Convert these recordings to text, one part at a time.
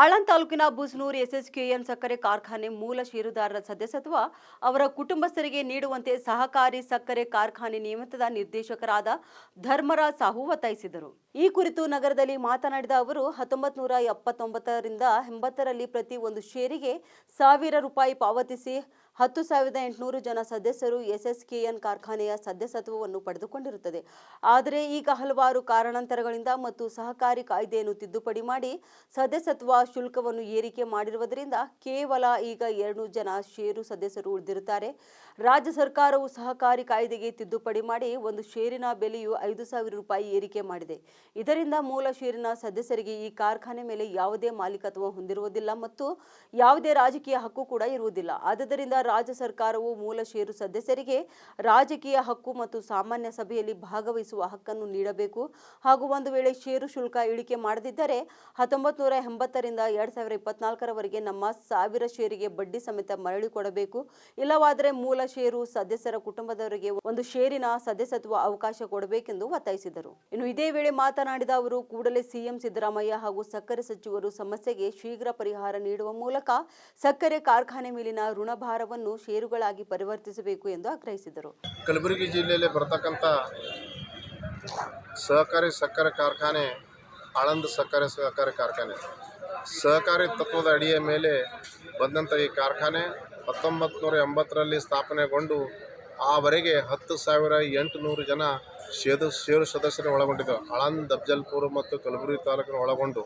ಆಳಂದ್ ತಾಲೂಕಿನ ಬುಸ್ನೂರ್ ಎಸ್ಎಸ್ಕೆಎನ್ ಸಕ್ಕರೆ ಕಾರ್ಖಾನೆ ಮೂಲ ಷೇರುದಾರರ ಸದಸ್ಯತ್ವ ಅವರ ಕುಟುಂಬಸ್ಥರಿಗೆ ನೀಡುವಂತೆ ಸಹಕಾರಿ ಸಕ್ಕರೆ ಕಾರ್ಖಾನೆ ನಿಯಮಿತದ ನಿರ್ದೇಶಕರಾದ ಧರ್ಮರಾಜ್ ಸಾಹು ಒತ್ತಾಯಿಸಿದರು. ಈ ಕುರಿತು ನಗರದಲ್ಲಿ ಮಾತನಾಡಿದ ಅವರು ಹತ್ತೊಂಬತ್ ನೂರ ಎಪ್ಪತ್ತೊಂಬತ್ತರಿಂದ ಎಂಬತ್ತರಲ್ಲಿ ಪ್ರತಿ ಒಂದು ಷೇರಿಗೆ ಸಾವಿರ ರೂಪಾಯಿ ಪಾವತಿಸಿ ಹತ್ತು ಸಾವಿರದ ಎಂಟುನೂರು ಜನ ಸದಸ್ಯರು ಎಸ್ಎಸ್ಕೆಎನ್ ಕಾರ್ಖಾನೆಯ ಸದಸ್ಯತ್ವವನ್ನು ಪಡೆದುಕೊಂಡಿರುತ್ತದೆ. ಆದರೆ ಈಗ ಹಲವಾರು ಕಾರಣಾಂತರಗಳಿಂದ ಮತ್ತು ಸಹಕಾರಿ ಕಾಯ್ದೆಯನ್ನು ತಿದ್ದುಪಡಿ ಮಾಡಿ ಸದಸ್ಯತ್ವ ಶುಲ್ಕವನ್ನು ಏರಿಕೆ ಮಾಡಿರುವುದರಿಂದ ಕೇವಲ ಈಗ ಎರಡು ಜನ ಷೇರು ಸದಸ್ಯರು ಉಳಿದಿರುತ್ತಾರೆ. ರಾಜ್ಯ ಸರ್ಕಾರವು ಸಹಕಾರಿ ಕಾಯ್ದೆಗೆ ತಿದ್ದುಪಡಿ ಮಾಡಿ ಒಂದು ಷೇರಿನ ಬೆಲೆಯು ಐದು ಸಾವಿರ ರೂಪಾಯಿ ಏರಿಕೆ ಮಾಡಿದೆ. ಇದರಿಂದ ಮೂಲ ಷೇರಿನ ಸದಸ್ಯರಿಗೆ ಈ ಕಾರ್ಖಾನೆ ಮೇಲೆ ಯಾವುದೇ ಮಾಲೀಕತ್ವ ಹೊಂದಿರುವುದಿಲ್ಲ ಮತ್ತು ಯಾವುದೇ ರಾಜಕೀಯ ಹಕ್ಕು ಕೂಡ ಇರುವುದಿಲ್ಲ. ಆದುದರಿಂದ ರಾಜ್ಯ ಸರ್ಕಾರವು ಮೂಲ ಷೇರು ಸದಸ್ಯರಿಗೆ ರಾಜಕೀಯ ಹಕ್ಕು ಮತ್ತು ಸಾಮಾನ್ಯ ಸಭೆಯಲ್ಲಿ ಭಾಗವಹಿಸುವ ಹಕ್ಕನ್ನು ನೀಡಬೇಕು. ಹಾಗೂ ಒಂದು ವೇಳೆ ಷೇರು ಶುಲ್ಕ ಇಳಿಕೆ ಮಾಡದಿದ್ದರೆ ಹತ್ತೊಂಬತ್ತು ನೂರ ಎಂಬತ್ತರಿಂದ ಎರಡ್ ಸಾವಿರ ಇಪ್ಪತ್ನಾಲ್ಕರವರೆಗೆ ನಮ್ಮ ಸಾವಿರ ಷೇರಿಗೆ ಬಡ್ಡಿ ಸಮೇತ ಮರಳಿ ಕೊಡಬೇಕು. ಇಲ್ಲವಾದರೆ ಮೂಲ ಷೇರು ಸದಸ್ಯರ ಕುಟುಂಬದವರಿಗೆ ಒಂದು ಷೇರಿನ ಸದಸ್ಯತ್ವ ಅವಕಾಶ ಕೊಡಬೇಕೆಂದು ಒತ್ತಾಯಿಸಿದರು. ಇನ್ನು ಇದೇ ವೇಳೆ ಮಾತನಾಡಿದ ಅವರು, ಕೂಡಲೇ ಸಿಎಂ ಸಿದ್ದರಾಮಯ್ಯ ಹಾಗೂ ಸಕ್ಕರೆ ಸಚಿವರು ಸಮಸ್ಯೆಗೆ ಶೀಘ್ರ ಪರಿಹಾರ ನೀಡುವ ಮೂಲಕ ಸಕ್ಕರೆ ಕಾರ್ಖಾನೆ ಮೇಲಿನ ಋಣಭಾರವನ್ನು ಷೇರುಗಳಾಗಿ ಪರಿವರ್ತಿಸಬೇಕು ಎಂದು ಆಗ್ರಹಿಸಿದರು. ಕಲಬುರಗಿ ಜಿಲ್ಲೆಯಲ್ಲಿ ಬರತಕ್ಕಂಥ ಸಹಕಾರಿ ಸಕ್ಕರೆ ಕಾರ್ಖಾನೆ, ಆಳಂದ ಸಕ್ಕರೆ ಸಹಕಾರಿ ಕಾರ್ಖಾನೆ. ಸಹಕಾರಿ ತತ್ವದ ಅಡಿಯ ಮೇಲೆ ಬಂದಂಥ ಈ ಕಾರ್ಖಾನೆ ಹತ್ತೊಂಬತ್ತು ನೂರ ಎಂಬತ್ತರಲ್ಲಿ ಸ್ಥಾಪನೆಗೊಂಡು ಆವರೆಗೆ ಹತ್ತು ಸಾವಿರ ಎಂಟುನೂರು ಜನ ಷೇರು ಷೇರು ಸದಸ್ಯರು ಒಳಗೊಂಡಿದ್ದರು ಆಳಂದ್, ಅಫ್ಜಲ್ಪುರ ಮತ್ತು ಕಲಬುರಗಿ ತಾಲೂಕನ್ನು ಒಳಗೊಂಡು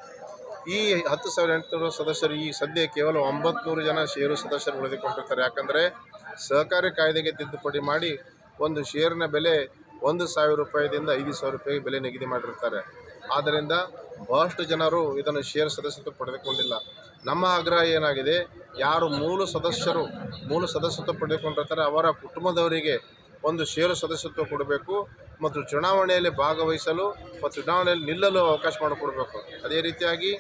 ಈ ಹತ್ತು ಸಾವಿರ ಎಂಟುನೂರು ಸದಸ್ಯರು ಈ ಸದ್ಯ ಕೇವಲ ಒಂಬತ್ತು ಜನ ಷೇರು ಸದಸ್ಯರು ಉಳಿದುಕೊಂಡಿರ್ತಾರೆ. ಯಾಕಂದರೆ ಸಹಕಾರಿ ಕಾಯ್ದೆಗೆ ತಿದ್ದುಪಡಿ ಮಾಡಿ ಒಂದು ಷೇರಿನ ಬೆಲೆ ಒಂದು ಸಾವಿರ ರೂಪಾಯಿದಿಂದ ಐದು ಸಾವಿರ ರೂಪಾಯಿ ಬೆಲೆ ನಿಗದಿ ಮಾಡಿರ್ತಾರೆ. ಆದ್ದರಿಂದ ಬಹಳಷ್ಟು ಜನರು ಇದನ್ನು ಷೇರು ಸದಸ್ಯತ್ವ ಪಡೆದುಕೊಂಡಿಲ್ಲ. ನಮ್ಮ ಆಗ್ರಹ ಏನಾಗಿದೆ? ಯಾರು ಮೂಲ ಸದಸ್ಯರು, ಮೂಲ ಸದಸ್ಯತ್ವ ಪಡೆದುಕೊಂಡಿರ್ತಾರೆ, ಅವರ ಕುಟುಂಬದವರಿಗೆ ಒಂದು ಷೇರು ಸದಸ್ಯತ್ವ ಕೊಡಬೇಕು. ಮತ್ತು ಚುನಾವಣೆಯಲ್ಲಿ ಭಾಗವಹಿಸಲು ಮತ್ತು ಚುನಾವಣೆಯಲ್ಲಿ ನಿಲ್ಲಲು ಅವಕಾಶ ಮಾಡಿಕೊಡಬೇಕು. ಅದೇ ರೀತಿಯಾಗಿ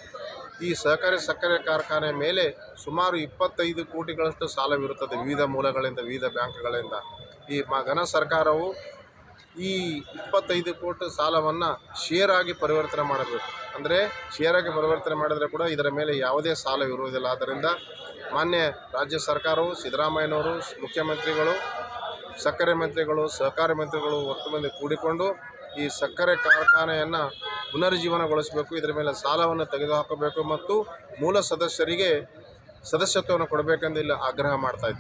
ಈ ಸಹಕಾರಿ ಸಕ್ಕರೆ ಕಾರ್ಖಾನೆ ಮೇಲೆ ಸುಮಾರು ಇಪ್ಪತ್ತೈದು ಕೋಟಿಗಳಷ್ಟು ಸಾಲವಿರುತ್ತದೆ ವಿವಿಧ ಮೂಲಗಳಿಂದ, ವಿವಿಧ ಬ್ಯಾಂಕ್ಗಳಿಂದ. ಈ ಘನ ಸರ್ಕಾರವು ಈ ಇಪ್ಪತ್ತೈದು ಕೋಟಿ ಸಾಲವನ್ನು ಶೇರಾಗಿ ಪರಿವರ್ತನೆ ಮಾಡಬೇಕು. ಅಂದರೆ ಶೇರಾಗಿ ಪರಿವರ್ತನೆ ಮಾಡಿದರೆ ಕೂಡ ಇದರ ಮೇಲೆ ಯಾವುದೇ ಸಾಲ ಇರುವುದಿಲ್ಲ ಆದ್ದರಿಂದ ಮಾನ್ಯ ರಾಜ್ಯ ಸರ್ಕಾರವು, ಸಿದ್ದರಾಮಯ್ಯನವರು, ಮುಖ್ಯಮಂತ್ರಿಗಳು ಸಕ್ಕರೆ ಮಂತ್ರಿಗಳು, ಸಹಕಾರಿ ಮಂತ್ರಿಗಳು ಒಟ್ಟು ಮಂದಿ ಕೂಡಿಕೊಂಡು ಈ ಸಕ್ಕರೆ ಕಾರ್ಖಾನೆಯನ್ನು ಪುನರುಜ್ಜೀವನಗೊಳಿಸಬೇಕು, ಇದರ ಮೇಲೆ ಸಾಲವನ್ನು ತೆಗೆದುಹಾಕಬೇಕು ಮತ್ತು ಮೂಲ ಸದಸ್ಯರಿಗೆ ಸದಸ್ಯತ್ವವನ್ನು ಕೊಡಬೇಕೆಂದು ಇಲ್ಲಿ ಆಗ್ರಹ ಮಾಡ್ತಾ